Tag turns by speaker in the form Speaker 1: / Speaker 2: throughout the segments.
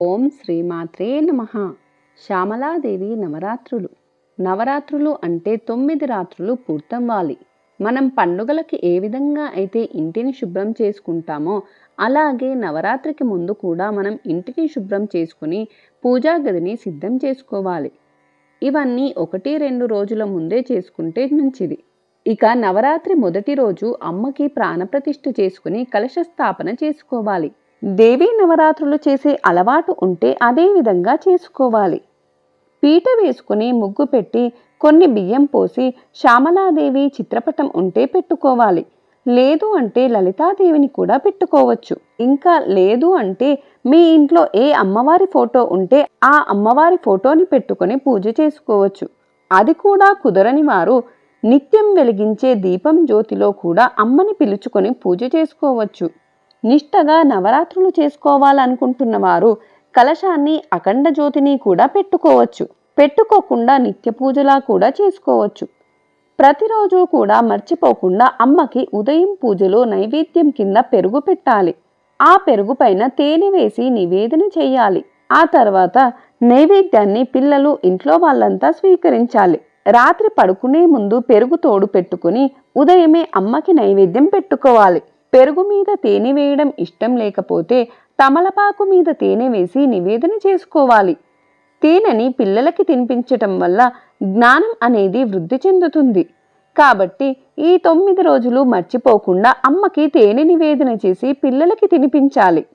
Speaker 1: ఓం శ్రీమాత్రే నమ. శ్యామలాదేవి నవరాత్రులు. నవరాత్రులు అంటే తొమ్మిది రాత్రులు పూర్తవ్వాలి. మనం పండుగలకి ఏ విధంగా అయితే ఇంటిని శుభ్రం చేసుకుంటామో అలాగే నవరాత్రికి ముందు కూడా మనం ఇంటిని శుభ్రం చేసుకుని పూజా గదిని సిద్ధం చేసుకోవాలి. ఇవన్నీ ఒకటి రెండు రోజుల ముందే చేసుకుంటే మంచిది. ఇక నవరాత్రి మొదటి రోజు అమ్మకి ప్రాణప్రతిష్ఠ చేసుకుని కలశ స్థాపన చేసుకోవాలి. దేవీ నవరాత్రులు చేసే అలవాటు ఉంటే అదే విధంగా చేసుకోవాలి. పీట వేసుకుని ముగ్గు పెట్టి కొన్ని బియ్యం పోసి శ్యామలాదేవి చిత్రపటం ఉంటే పెట్టుకోవాలి. లేదు అంటే లలితాదేవిని కూడా పెట్టుకోవచ్చు. ఇంకా లేదు అంటే మీ ఇంట్లో ఏ అమ్మవారి ఫోటో ఉంటే ఆ అమ్మవారి ఫోటోని పెట్టుకొని పూజ చేసుకోవచ్చు. అది కూడా కుదరని వారు నిత్యం వెలిగించే దీపం జ్యోతిలో కూడా అమ్మని పిలుచుకొని పూజ చేసుకోవచ్చు. నిష్టగా నవరాత్రులు చేసుకోవాలనుకుంటున్న వారు కలశాన్ని అఖండ జ్యోతిని కూడా పెట్టుకోవచ్చు. పెట్టుకోకుండా నిత్య పూజలా కూడా చేసుకోవచ్చు. ప్రతిరోజు కూడా మర్చిపోకుండా అమ్మకి ఉదయం పూజలో నైవేద్యం కింద పెరుగు పెట్టాలి. ఆ పెరుగు పైన తేనె వేసి నివేదన చేయాలి. ఆ తర్వాత నైవేద్యాన్ని పిల్లలు ఇంట్లో వాళ్ళంతా స్వీకరించాలి. రాత్రి పడుకునే ముందు పెరుగు తోడు పెట్టుకుని ఉదయమే అమ్మకి నైవేద్యం పెట్టుకోవాలి. పెరుగు మీద తేనె వేయడం ఇష్టం లేకపోతే తమలపాకు మీద తేనె వేసి నివేదన చేసుకోవాలి. తేనెని పిల్లలకి తినిపించటం వల్ల జ్ఞానం అనేది వృద్ధి చెందుతుంది. కాబట్టి ఈ తొమ్మిది రోజులు మర్చిపోకుండా అమ్మకి తేనె నివేదన చేసి పిల్లలకి తినిపించాలి.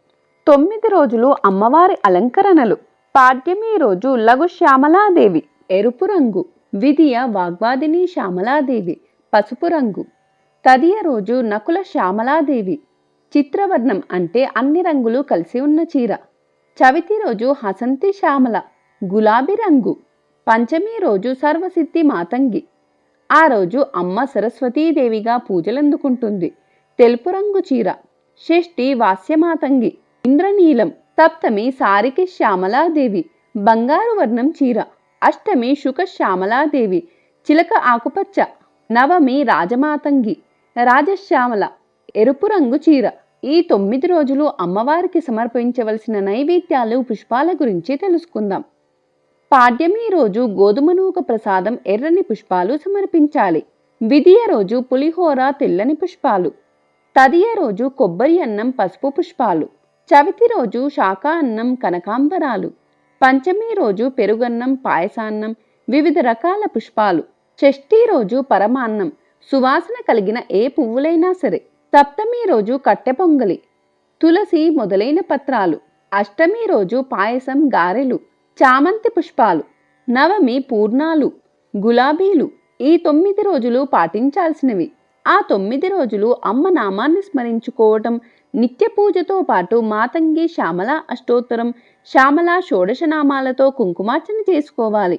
Speaker 1: తొమ్మిది రోజులు అమ్మవారి అలంకరణలు. పాడ్యమి రోజు లఘు శ్యామలాదేవి. ఎరుపు రంగు. విధియ వాగ్వాదిని శ్యామలాదేవి. పసుపు రంగు. తదియ రోజు నకుల శ్యామలాదేవి చిత్రవర్ణం అంటే అన్ని రంగులు కలిసి ఉన్న చీర. చవితి రోజు హసంతి శ్యామల గులాబీ రంగు. పంచమి రోజు సర్వసిద్ధి మాతంగి. ఆ రోజు అమ్మ సరస్వతీదేవిగా పూజలందుకుంటుంది. తెలుపు రంగు చీర. షష్ఠి వాస్యమాతంగి. ఇంద్రనీలం. సప్తమి సారికి శ్యామలాదేవి. బంగారు వర్ణం చీర. అష్టమి శుక శ్యామలాదేవి. చిలక ఆకుపచ్చ. నవమి రాజమాతంగి. రాజశ్యామల ఎరుపు రంగు చీర. ఈ తొమ్మిది రోజులు అమ్మవారికి సమర్పించవలసిన నైవేద్యాలు పుష్పాల గురించి తెలుసుకుందాం. పాడ్యమి రోజు గోధుమ నూక ప్రసాదం ఎర్రని పుష్పాలు సమర్పించాలి. విధియ రోజు పులిహోర తెల్లని పుష్పాలు. తదియ రోజు కొబ్బరి అన్నం పసుపు పుష్పాలు. చవితి రోజు శాఖ అన్నం కనకాంబరాలు. పంచమి రోజు పెరుగన్నం పాయసాన్నం వివిధ రకాల పుష్పాలు. షష్ఠీ రోజు పరమాన్నం. సువాసన కలిగిన ఏ పువ్వులైనా సరే సప్తమి రోజు కట్టె పొంగలి తులసి మొదలైన పత్రాలు అష్టమి రోజు పాయసం గారెలు చామంతి పుష్పాలు నవమి పూర్ణాలు గులాబీలు ఈ తొమ్మిది రోజులు పాటించాల్సినవి. ఆ తొమ్మిది రోజులు అమ్మ నామాన్ని స్మరించుకోవటం నిత్య పూజతో పాటు మాతంగి శ్యామల అష్టోత్తరం శ్యామల షోడశనామాలతో కుంకుమార్చన చేసుకోవాలి.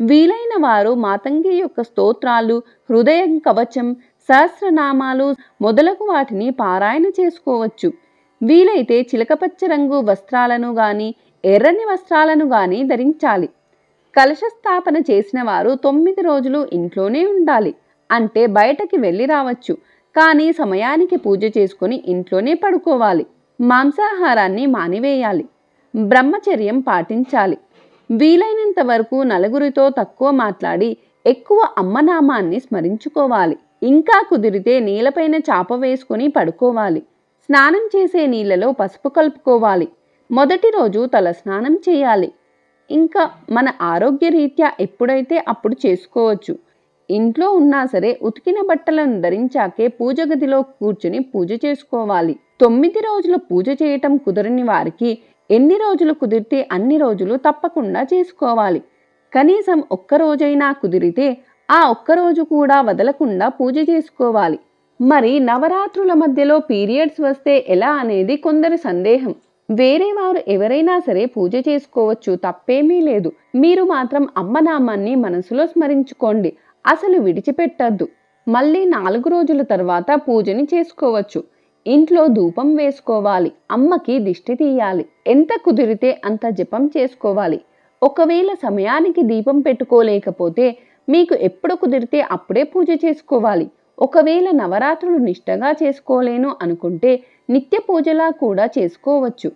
Speaker 1: వీలైన వారు మాతంగి యొక్క స్తోత్రాలు హృదయం కవచం సహస్రనామాలు మొదలగు వాటిని పారాయణ చేసుకోవచ్చు. వీలైతే చిలకపచ్చ రంగు వస్త్రాలను గాని ఎర్రని వస్త్రాలను గాని ధరించాలి. కలశ స్థాపన చేసిన వారు తొమ్మిది రోజులు ఇంట్లోనే ఉండాలి. అంటే బయటకి వెళ్ళి రావచ్చు. కానీ సమయానికి పూజ చేసుకుని ఇంట్లోనే పడుకోవాలి. మాంసాహారాన్ని మానివేయాలి. బ్రహ్మచర్యం పాటించాలి. వీలైనంత వరకు నలుగురితో తక్కువ మాట్లాడి ఎక్కువ అమ్మనామాన్ని స్మరించుకోవాలి. ఇంకా కుదిరితే నీళ్ళపైన చాప వేసుకుని పడుకోవాలి. స్నానం చేసే నీళ్ళలో పసుపు కలుపుకోవాలి. మొదటి రోజు తల స్నానం చేయాలి. ఇంకా మన ఆరోగ్య రీత్యా ఎప్పుడైతే అప్పుడు చేసుకోవచ్చు. ఇంట్లో ఉన్నా సరే ఉతికిన బట్టలను ధరించాకే పూజ గదిలో కూర్చుని పూజ చేసుకోవాలి. తొమ్మిది రోజులు పూజ చేయటం కుదరని వారికి ఎన్ని రోజులు కుదిరితే అన్ని రోజులు తప్పకుండా చేసుకోవాలి. కనీసం ఒక్క రోజైనా కుదిరితే ఆ ఒక్కరోజు కూడా వదలకుండా పూజ చేసుకోవాలి. మరి నవరాత్రుల మధ్యలో పీరియడ్స్ వస్తే ఎలా అనేది కొందరి సందేహం. వేరే వారు ఎవరైనా సరే పూజ చేసుకోవచ్చు తప్పేమీ లేదు. మీరు మాత్రం అమ్మనామాన్ని మనసులో స్మరించుకోండి. అసలు విడిచిపెట్టద్దు. మళ్ళీ నాలుగు రోజుల తర్వాత పూజని చేసుకోవచ్చు. ఇంట్లో ధూపం వేసుకోవాలి అమ్మకి దిష్టి తీయాలి ఎంత కుదిరితే అంత జపం చేసుకోవాలి. ఒకవేళ సమయానికి దీపం పెట్టుకోలేకపోతే మీకు ఎప్పుడు కుదిరితే అప్పుడే పూజ చేసుకోవాలి. ఒకవేళ నవరాత్రులు నిష్టగా చేసుకోలేను అనుకుంటే నిత్య పూజలా కూడా చేసుకోవచ్చు.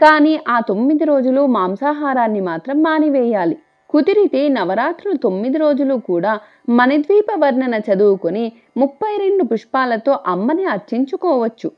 Speaker 1: కానీ ఆ తొమ్మిది రోజులు మాంసాహారాన్ని మాత్రం మానివేయాలి. కుదిరితే నవరాత్రులు తొమ్మిది రోజులు కూడా మణిద్వీప వర్ణన చదువుకొని ముప్పై రెండు పుష్పాలతో అమ్మని అర్చించుకోవచ్చు.